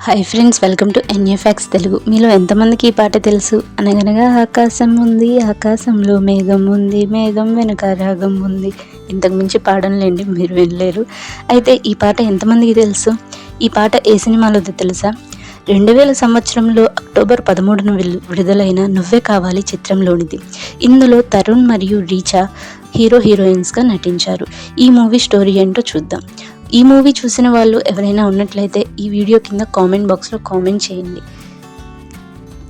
Hi friends welcome to NFX Telugu మీలో ఎంతమందికి ఈ పాట తెలుసు? అనగనగా ఆకాశం ఉంది ఆకాశంలో మేఘం ఉంది మేఘం వెనుక రాగం ఉంది. ఇంతకు మించి పాడంలేండి మీరు వినలేరు. అయితే ఈ పాట ఎంతమందికి తెలుసు? ఈ పాట ఏ సినిమాలో తెలుసా? రెండు వేల సంవత్సరంలో అక్టోబర్ పదమూడున విడుదలైన నువ్వే కావాలి చిత్రంలోనిది. ఇందులో తరుణ్ మరియు రీచా హీరో హీరోయిన్స్గా నటించారు. ఈ మూవీ స్టోరీ ఏంటో చూద్దాం. ఈ మూవీ చూసిన వాళ్ళు ఎవరైనా ఉన్నట్లయితే ఈ వీడియో కింద కామెంట్ బాక్స్లో కామెంట్ చేయండి.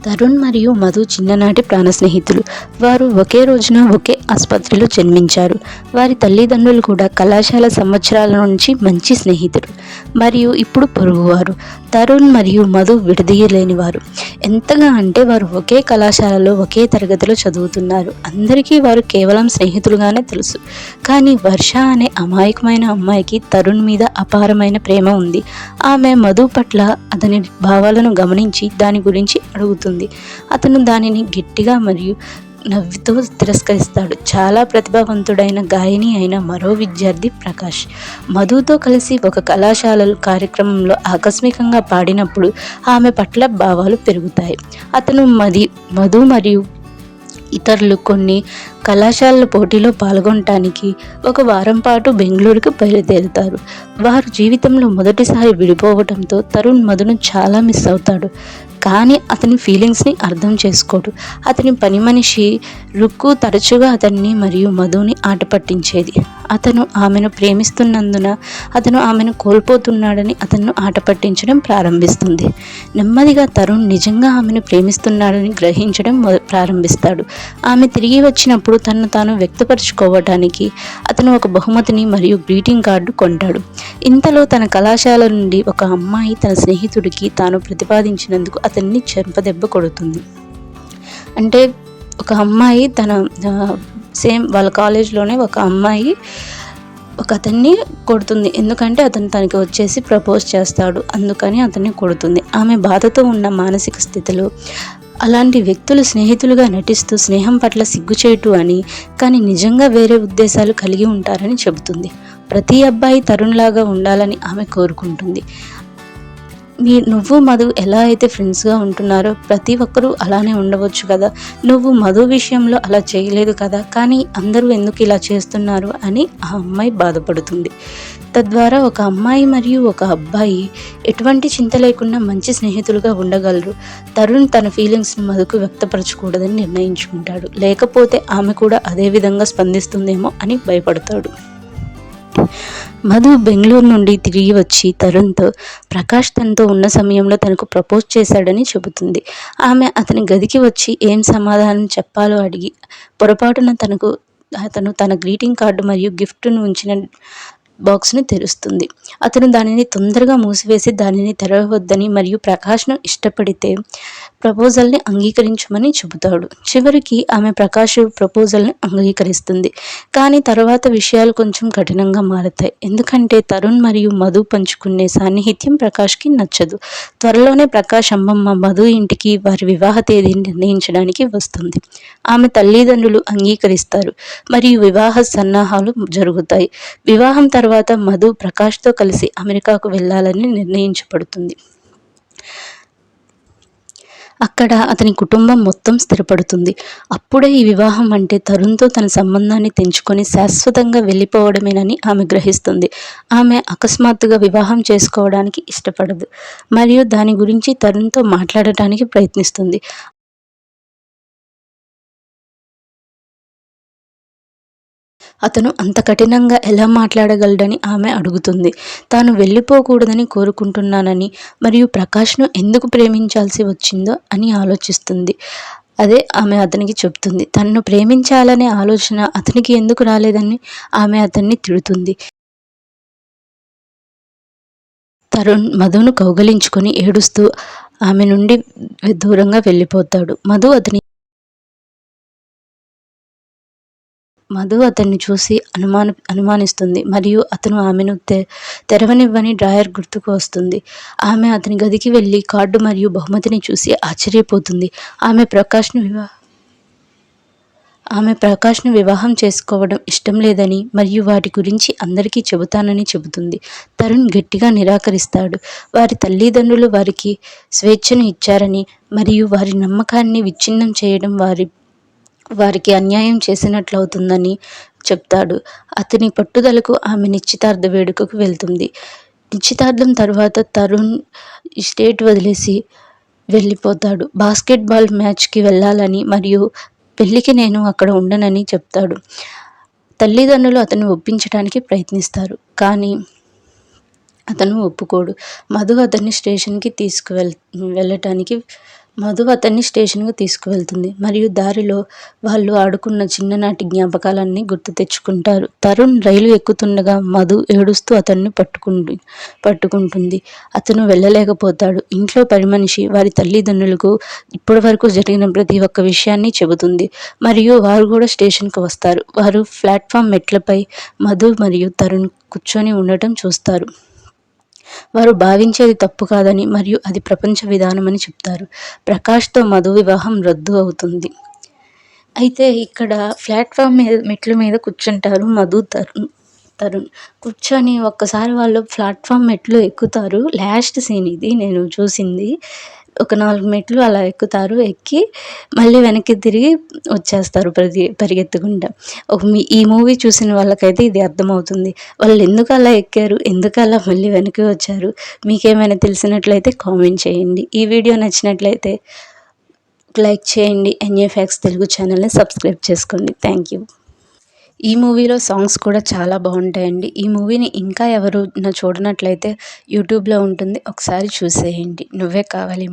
తరుణ్ మరియు మధు చిన్ననాటి ప్రాణ స్నేహితులు. వారు ఒకే రోజున ఒకే ఆసుపత్రిలో జన్మించారు. వారి తల్లిదండ్రులు కూడా కళాశాల సంవత్సరాల నుంచి మంచి స్నేహితులు మరియు ఇప్పుడు పొరుగువారు. తరుణ్ మరియు మధు విడదీయలేని వారు ఎంతగా అంటే వారు ఒకే కళాశాలలో ఒకే తరగతిలో చదువుతున్నారు. అందరికీ వారు కేవలం స్నేహితులుగానే తెలుసు. కానీ వర్ష అనే అమాయకమైన అమ్మాయికి తరుణ్ మీద అపారమైన ప్రేమ ఉంది. ఆమె మధు పట్ల అతని భావాలను గమనించి దాని గురించి అడుగుతుంది. అతను దానిని గట్టిగా మరియు నవ్వుతో తిరస్కరిస్తాడు. చాలా ప్రతిభావంతుడైన గాయని అయిన మరో విద్యార్థి ప్రకాష్. మధుతో కలిసి ఒక కళాశాల కార్యక్రమంలో ఆకస్మికంగా పాడినప్పుడు ఆమె పట్ల భావాలు పెరుగుతాయి. అతను మది మధు మరియు ఇతరులు కొన్ని కళాశాలల పోటీలో పాల్గొనటానికి ఒక వారం పాటు బెంగళూరుకు బయలుదేరుతారు. వారు జీవితంలో మొదటిసారి విడిపోవడంతో తరుణ్ మధును చాలా మిస్ అవుతాడు. కానీ అతని ఫీలింగ్స్ని అర్థం చేసుకోడు. అతని పని మనిషి రుక్కు తరచుగా అతన్ని మరియు మధుని ఆట పట్టించేది. అతను ఆమెను ప్రేమిస్తున్నందున అతను ఆమెను కోల్పోతున్నాడని అతను ఆట పట్టించడం ప్రారంభిస్తుంది. నెమ్మదిగా తరుణ్ నిజంగా ఆమెను ప్రేమిస్తున్నాడని గ్రహించడం ప్రారంభిస్తాడు. ఆమె తిరిగి వచ్చినప్పుడు తనను తాను వ్యక్తపరచుకోవడానికి అతను ఒక బహుమతిని మరియు గ్రీటింగ్ కార్డు కొంటాడు. ఇంతలో తన కళాశాల నుండి ఒక అమ్మాయి తన స్నేహితుడికి తాను ప్రతిపాదించినందుకు అతన్ని చెంపదెబ్బ కొడుతుంది. అంటే ఒక అమ్మాయి తన సేమ్ వాళ్ళ కాలేజ్లోనే ఒక అమ్మాయి ఒక అతన్ని కొడుతుంది. ఎందుకంటే అతను తనకి వచ్చేసి ప్రపోజ్ చేస్తాడు. అందుకని అతన్ని కొడుతుంది. ఆమె బాధతో ఉన్న మానసిక స్థితిలో అలాంటి వ్యక్తులు స్నేహితులుగా నటిస్తూ స్నేహం పట్ల సిగ్గుచేటు అని కానీ నిజంగా వేరే ఉద్దేశాలు కలిగి ఉంటారని చెబుతుంది. ప్రతి అబ్బాయి తరుణ్లాగా ఉండాలని ఆమె కోరుకుంటుంది. మీ నువ్వు మధు ఎలా అయితే ఫ్రెండ్స్గా ఉంటున్నారో ప్రతి ఒక్కరూ అలానే ఉండవచ్చు కదా. నువ్వు మధు విషయంలో అలా చేయలేదు కదా కానీ అందరూ ఎందుకు ఇలా చేస్తున్నారు అని ఆ అమ్మాయి బాధపడుతుంది. తద్వారా ఒక అమ్మాయి మరియు ఒక అబ్బాయి ఎటువంటి చింత లేకుండా మంచి స్నేహితులుగా ఉండగలరు. తరుణ్ తన ఫీలింగ్స్ను మధుకు వ్యక్తపరచకూడదని నిర్ణయించుకుంటాడు. లేకపోతే ఆమె కూడా అదే విధంగా స్పందిస్తుందేమో అని భయపడతాడు. మధు బెంగళూరు నుండి తిరిగి వచ్చి తరుణ్తో ప్రకాష్ తనతో ఉన్న సమయంలో తనకు ప్రపోజ్ చేశాడని చెబుతుంది. ఆమె అతని గదికి వచ్చి ఏం సమాధానం చెప్పాలో అడిగి పొరపాటున తనకు అతను తన గ్రీటింగ్ కార్డు మరియు గిఫ్ట్ను ఉంచిన బాక్స్ను తెరుస్తుంది. అతను దానిని తొందరగా మూసివేసి దానిని తెరవద్దని మరియు ప్రకాష్ను ఇష్టపడితే ప్రపోజల్ని అంగీకరించమని చెబుతాడు. చివరికి ఆమె ప్రకాష్ ప్రపోజల్ని అంగీకరిస్తుంది. కానీ తర్వాత విషయాలు కొంచెం కఠినంగా మారతాయి. ఎందుకంటే తరుణ్ మరియు మధు పంచుకునే సాన్నిహిత్యం ప్రకాష్కి నచ్చదు. త్వరలోనే ప్రకాష్ అమ్మమ్మ మధు ఇంటికి వారి వివాహ తేదీని నిర్ణయించడానికి వస్తుంది. ఆమె తల్లిదండ్రులు అంగీకరిస్తారు. మరియు వివాహ సన్నాహాలు జరుగుతాయి. వివాహం తర్వాత మధు ప్రకాష్తో కలిసి అమెరికాకు వెళ్ళాలని నిర్ణయించబడుతుంది. అక్కడ అతని కుటుంబం మొత్తం స్థిరపడుతుంది. అప్పుడే ఈ వివాహం అంటే తరుణ్తో తన సంబంధాన్ని తెంచుకొని శాశ్వతంగా వెళ్ళిపోవడమేనని ఆమె గ్రహిస్తుంది. ఆమె అకస్మాత్తుగా వివాహం చేసుకోవడానికి ఇష్టపడదు. మరియు దాని గురించి తరుణ్తో మాట్లాడటానికి ప్రయత్నిస్తుంది. అతను అంత కఠినంగా ఎలా మాట్లాడగలడని ఆమె అడుగుతుంది. తాను వెళ్ళిపోకూడదని కోరుకుంటున్నానని మరియు ప్రకాష్ను ఎందుకు ప్రేమించాల్సి వచ్చిందో అని ఆలోచిస్తుంది. అదే ఆమె అతనికి చెప్తుంది. తనను ప్రేమించాలనే ఆలోచన అతనికి ఎందుకు రాలేదని ఆమె అతన్ని తిడుతుంది. తరుణ్ మధును కౌగలించుకొని ఏడుస్తూ ఆమె నుండి దూరంగా వెళ్ళిపోతాడు. మధు అతని మధు అతన్ని చూసి అనుమాన అనుమానిస్తుంది. మరియు అతను ఆమెను తె తెరవనివ్వని డ్రాయర్ గుర్తుకు వస్తుంది. ఆమె అతని గదికి వెళ్ళి కార్డు మరియు బహుమతిని చూసి ఆశ్చర్యపోతుంది. ఆమె ప్రకాష్ను వివా ఆమె ప్రకాష్ను వివాహం చేసుకోవడం ఇష్టం లేదని మరియు వాటి గురించి అందరికీ చెబుతానని చెబుతుంది. తరుణ్ గట్టిగా నిరాకరిస్తాడు. వారి తల్లిదండ్రులు వారికి స్వేచ్ఛను ఇచ్చారని మరియు వారి నమ్మకాన్ని విచ్ఛిన్నం చేయడం వారి వారికి అన్యాయం చేసినట్లవుతుందని చెప్తాడు. అతని పట్టుదలకు ఆమె నిశ్చితార్థ వేడుకకు వెళ్తుంది. నిశ్చితార్థం తర్వాత తరుణ్ స్టేట్ వదిలేసి వెళ్ళిపోతాడు. బాస్కెట్బాల్ మ్యాచ్కి వెళ్ళాలని మరియు పెళ్ళికి నేను అక్కడ ఉండనని చెప్తాడు. తల్లిదండ్రులు అతన్ని ఒప్పించడానికి ప్రయత్నిస్తారు. కానీ అతను ఒప్పుకోడు. మధు అతన్ని స్టేషన్కి తీసుకువెళ్ వెళ్ళటానికి మధు అతన్ని స్టేషన్కు తీసుకువెళ్తుంది. మరియు దారిలో వాళ్ళు ఆడుకున్న చిన్ననాటి జ్ఞాపకాలన్నీ గుర్తు తెచ్చుకుంటారు. తరుణ్ రైలు ఎక్కుతుండగా మధు ఏడుస్తూ అతన్ని పట్టుకుంటు పట్టుకుంటుంది. అతను వెళ్ళలేకపోతాడు. ఇంట్లో పని మనిషి వారి తల్లిదండ్రులకు ఇప్పటి వరకు జరిగిన ప్రతి ఒక్క విషయాన్ని చెబుతుంది. మరియు వారు కూడా స్టేషన్కు వస్తారు. వారు ప్లాట్ఫామ్ మెట్లపై మధు మరియు తరుణ్ కూర్చొని ఉండటం చూస్తారు. వారు భావించేది తప్పు కాదని మరియు అది ప్రపంచ విధానమని చెప్తారు. ప్రకాష్తో మధు వివాహం రద్దు అవుతుంది. అయితే ఇక్కడ ప్లాట్ఫామ్ మీద మెట్ల మీద కూర్చుంటారు మధు తరుణ్ తరుణ్. కూర్చొని ఒక్కసారి వాళ్ళు ప్లాట్ఫామ్ మెట్లు ఎక్కుతారు. లాస్ట్ సీన్ ఇది నేను చూసింది. ఒక నాలుగు మెట్లు అలా ఎక్కుతారు ఎక్కి మళ్ళీ వెనక్కి తిరిగి వచ్చేస్తారు ప్రతి పరిగెత్తుకుంటా. ఒక మీ ఈ మూవీ చూసిన వాళ్ళకైతే ఇది అర్థమవుతుంది. వాళ్ళు ఎందుకు అలా ఎక్కారు ఎందుకు అలా మళ్ళీ వెనక్కి వచ్చారు మీకేమైనా తెలిసినట్లయితే కామెంట్ చేయండి. ఈ వీడియో నచ్చినట్లయితే లైక్ చేయండి ఎన్ఏ ఫ్యాక్స్ తెలుగు ఛానల్ని సబ్స్క్రైబ్ చేసుకోండి. Thank you. ఈ మూవీలో సాంగ్స్ కూడా చాలా బాగుంటాయండి. ఈ మూవీని ఇంకా ఎవరు నా చూడనట్లయితే యూట్యూబ్లో ఉంటుంది ఒకసారి చూసేయండి. నువ్వే కావాలి